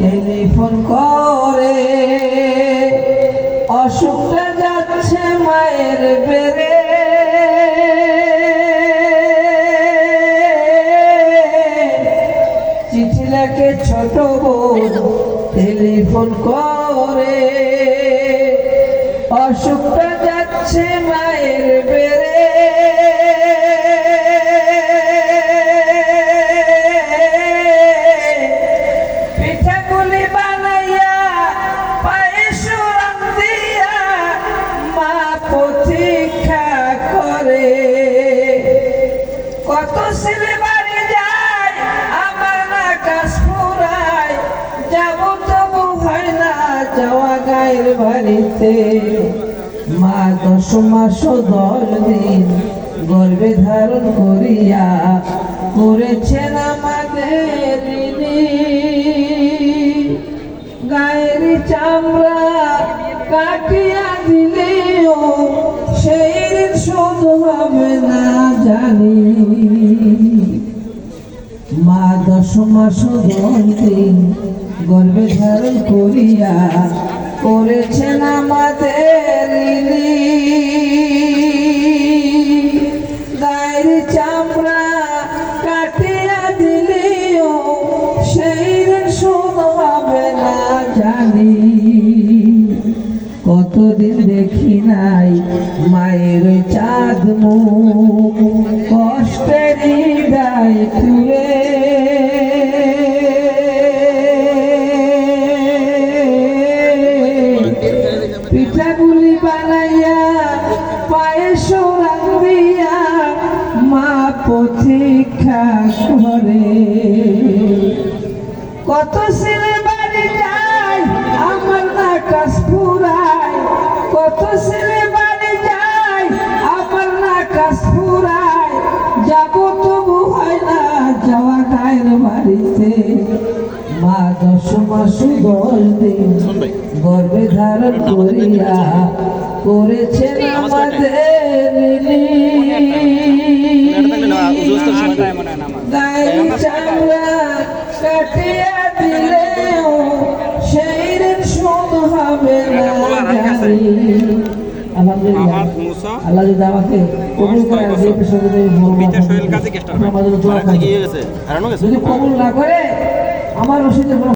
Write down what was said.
Telephone করে। অসুখটা যাচ্ছে মায়ের বেড়ে। চিঠি লেখে ছোট বোন টেলিফোন করে। অসুখটা যাচ্ছে মায়ের বেড়ে। আমার যাব হয় না যাওয়া বাড়িতে। মা দশ মাস দশ দিন গর্ভে ধারণ করিয়া করেছেন আমাদের গায়ের চামড়া কাটিয়া দিলেও সেই শোধ হবে না জানি। মা দশ মাস দিন গর্ভে ধারণ করিয়া করেছেন আমাদের। গায়ের চামড়া কাটিয়া দিলেও সেই শোধ হবে না জানি কতদিন দেখি নাই মায়ের চাঁদ মুখ পিঠাগুলি বানাইয়া পায়েস রান্দিয়া মা প্রতীক্ষা করে। কত ছেলে বাড়ি যায়, আমার না কাজ ফুরায়। কত ছেলে বাড়ি যায়, আমার না কাজ ফুরায়। যাব তবু হয় না যাওয়া গায়ের দশ মাস দশ দিন গর্ভে ধারণ করিয়া করেছেন আমাদের চামড়া কাটিয়া দিলেও সেই শোধ হবে না আলহামদুলিল্লাহ। আল্লাহ যদি আমাকে কবুল যে যদি না করে আমার রসিদের কোনো